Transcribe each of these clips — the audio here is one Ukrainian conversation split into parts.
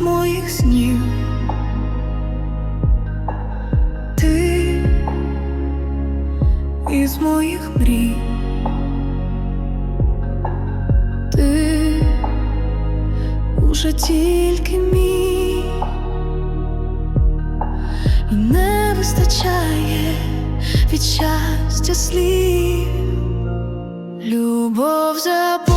із моїх снів. Ти із моїх мрій. Ти уже тільки мій, і не вистачає від щастя слів. Любов за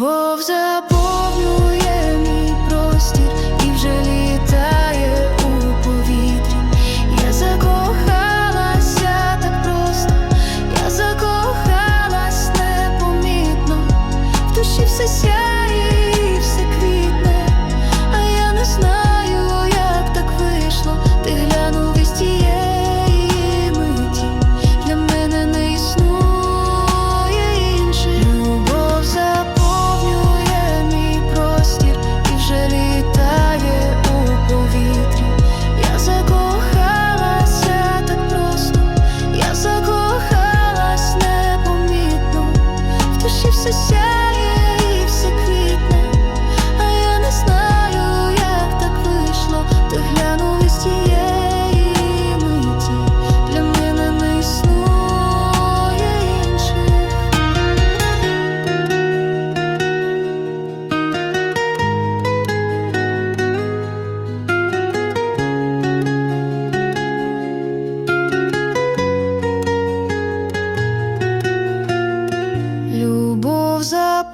Wolves are born.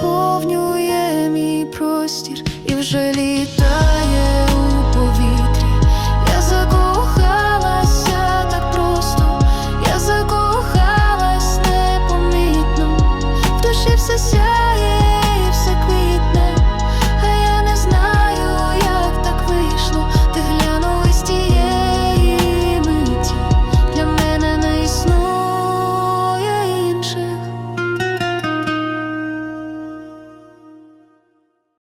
наповнює мій простір і вже літа.